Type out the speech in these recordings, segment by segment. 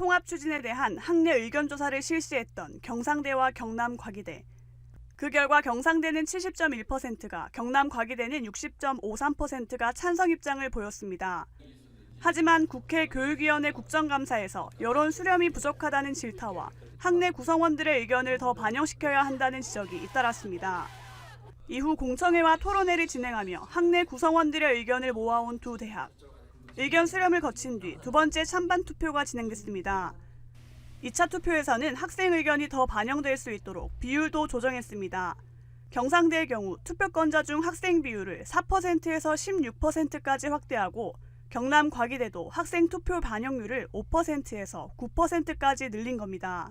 통합 추진에 대한 학내 의견 조사를 실시했던 경상대와 경남 과기대. 그 결과 경상대는 70.1%가, 경남 과기대는 60.53%가 찬성 입장을 보였습니다. 하지만 국회 교육위원회 국정감사에서 여론 수렴이 부족하다는 질타와 학내 구성원들의 의견을 더 반영시켜야 한다는 지적이 잇따랐습니다. 이후 공청회와 토론회를 진행하며 학내 구성원들의 의견을 모아온 두 대학. 의견 수렴을 거친 뒤 두 번째 찬반 투표가 진행됐습니다. 2차 투표에서는 학생 의견이 더 반영될 수 있도록 비율도 조정했습니다. 경상대의 경우 투표권자 중 학생 비율을 4%에서 16%까지 확대하고 경남 과기대도 학생 투표 반영률을 5%에서 9%까지 늘린 겁니다.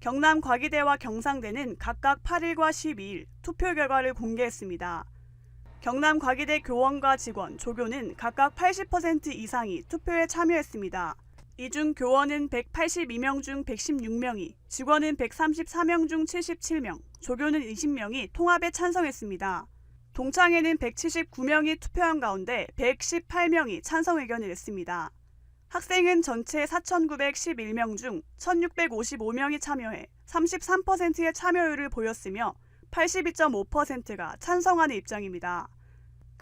경남 과기대와 경상대는 각각 8일과 12일 투표 결과를 공개했습니다. 경남 과기대 교원과 직원, 조교는 각각 80% 이상이 투표에 참여했습니다. 이 중 교원은 182명 중 116명이, 직원은 134명 중 77명, 조교는 20명이 통합에 찬성했습니다. 동창회는 179명이 투표한 가운데 118명이 찬성 의견을 냈습니다. 학생은 전체 4,911명 중 1,655명이 참여해 33%의 참여율을 보였으며 82.5%가 찬성하는 입장입니다.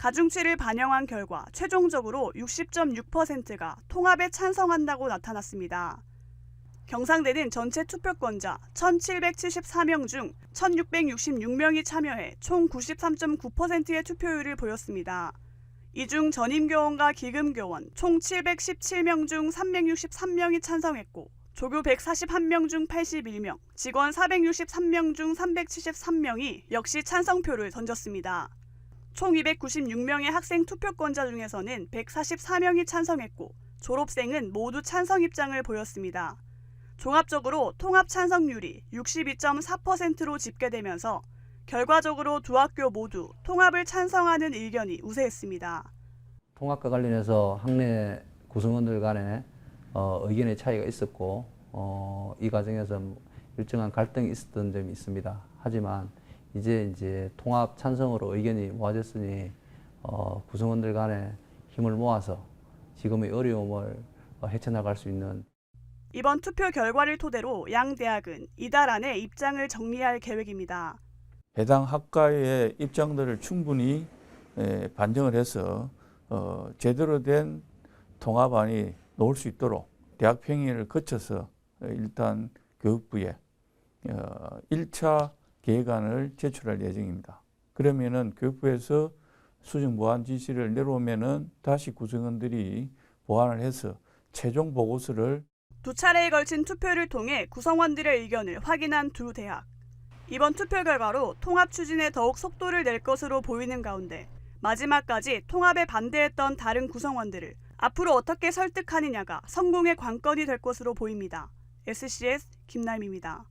가중치를 반영한 결과 최종적으로 60.6%가 통합에 찬성한다고 나타났습니다. 경상대는 전체 투표권자 1,774명 중 1,666명이 참여해 총 93.9%의 투표율을 보였습니다. 이 중 전임교원과 기금교원 총 717명 중 363명이 찬성했고 조교 141명 중 81명, 직원 463명 중 373명이 역시 찬성표를 던졌습니다. 총 296명의 학생 투표권자 중에서는 144명이 찬성했고 졸업생은 모두 찬성 입장을 보였습니다. 종합적으로 통합 찬성률이 62.4%로 집계되면서 결과적으로 두 학교 모두 통합을 찬성하는 의견이 우세했습니다. 통합과 관련해서 학내 구성원들 간에 어, 의견의 차이가 있었고 어, 이 과정에서 일정한 갈등이 있었던 점이 있습니다. 하지만 이제 이제 통합 찬성으로 의견이 모아졌으니 어, 구성원들 간에 힘을 모아서 지금의 어려움을 어, 헤쳐나갈 수 있는 이번 투표 결과를 토대로 양 대학은 이달 안에 입장을 정리할 계획입니다. 해당 학과의 입장들을 충분히 에, 반영을 해서 어, 제대로 된 통합안이 나올 수 있도록 대학 평의를 거쳐서 어, 일단 교육부에 어, 1차 계획안을 제출할 예정입니다. 그러면은 교육부에서 수정 보완 지시를 내려오면은 다시 구성원들이 보완을 해서 최종 보고서를 두 차례에 걸친 투표를 통해 구성원들의 의견을 확인한 두 대학. 이번 투표 결과로 통합 추진에 더욱 속도를 낼 것으로 보이는 가운데 마지막까지 통합에 반대했던 다른 구성원들을 앞으로 어떻게 설득하느냐가 성공의 관건이 될 것으로 보입니다. SCS 김남입니다.